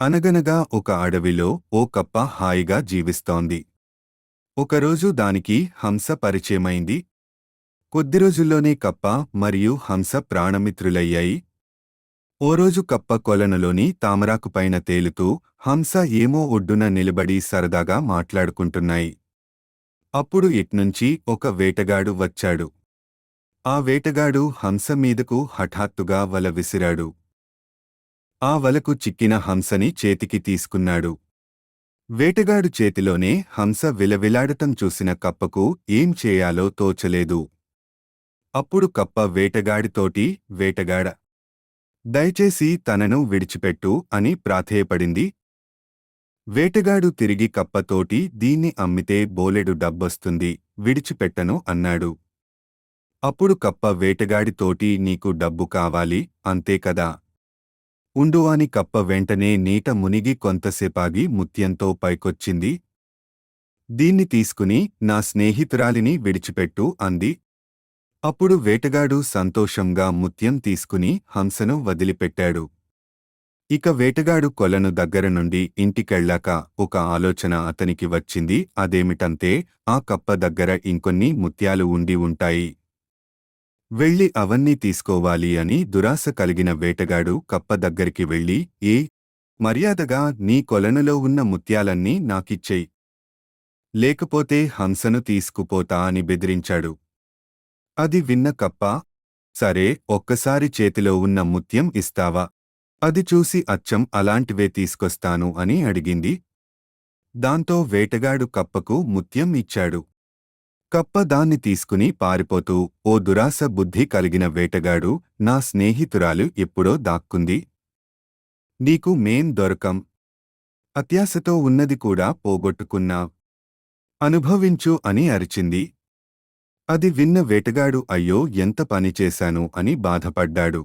అనగనగా ఒక అడవిలో ఓ కప్ప హాయిగా జీవిస్తోంది. ఒకరోజు దానికి హంస పరిచయమైంది. కొద్ది రోజుల్లోనే కప్ప మరియు హంస ప్రాణమిత్రులయ్యాయి. ఓ రోజు కప్ప కొలనులోని తామరాకుపైన తేలుతూ హంస ఏమో ఒడ్డున నిలబడి సరదాగా మాట్లాడుకుంటున్నాయి. అప్పుడు ఇట్నుంచి ఒక వేటగాడు వచ్చాడు. ఆ వేటగాడు హంస మీదకు హఠాత్తుగా వల విసిరాడు. ఆ వలకు చిక్కిన హంసని చేతికి తీసుకున్నాడు. వేటగాడు చేతిలోనే హంస విలవిలాడటం చూసిన కప్పకు ఏం చేయాలో తోచలేదు. అప్పుడు కప్ప వేటగాడితోటి వేటగాడ! దయచేసి తనను విడిచిపెట్టు అని ప్రాధేయపడింది. వేటగాడు తిరిగి కప్పతోటి దీన్ని అమ్మితే బోలెడు డబ్బొస్తుంది విడిచిపెట్టను అన్నాడు. అప్పుడు కప్ప వేటగాడితోటి నీకు డబ్బు కావాలి అంతే కదా! ఉండు కప్ప వెంటనే నీట మునిగి కొంతసేపాగి ముత్యంతో పైకొచ్చింది. దీన్ని తీసుకుని నా స్నేహితురాలిని విడిచిపెట్టు అంది. అప్పుడు వేటగాడు సంతోషంగా ముత్యం తీసుకుని హంసను వదిలిపెట్టాడు. ఇక వేటగాడు కొలను దగ్గర నుండి ఇంటికెళ్ళాక ఒక ఆలోచన అతనికి వచ్చింది. అదేమిటంటే ఆ కప్ప దగ్గర ఇంకొన్ని ముత్యాలు ఉండి ఉంటాయి. వెళ్ళి అవన్నీ తీసుకోవాలి అని దురాశ కలిగిన వేటగాడు కప్ప దగ్గరికి వెళ్ళి ఏ! మర్యాదగా నీ కొలనులో ఉన్న ముత్యాలన్నీ నాకిచ్చేయి. లేకపోతే హంసను తీసుకుపోతా అని బెదిరించాడు. అది విన్న కప్ప సరే ఒక్కసారి చేతిలో ఉన్న ముత్యం ఇస్తావా? అది చూసి అచ్చం అలాంటివే తీసుకొస్తాను అని అడిగింది. దాంతో వేటగాడు కప్పకు ముత్యం ఇచ్చాడు. కప్ప దాన్ని తీసుకుని పారిపోతూ ఓ దురాశ బుద్ధి కలిగిన వేటగాడు నా స్నేహితురాలు ఎప్పుడో దాక్కుంది. నీకు మేం దొరకం. అత్యాశతో ఉన్నది కూడా పోగొట్టుకున్నావ్ అనుభవించు అని అరిచింది. అది విన్న వేటగాడు అయ్యో ఎంత పనిచేశాను అని బాధపడ్డాడు.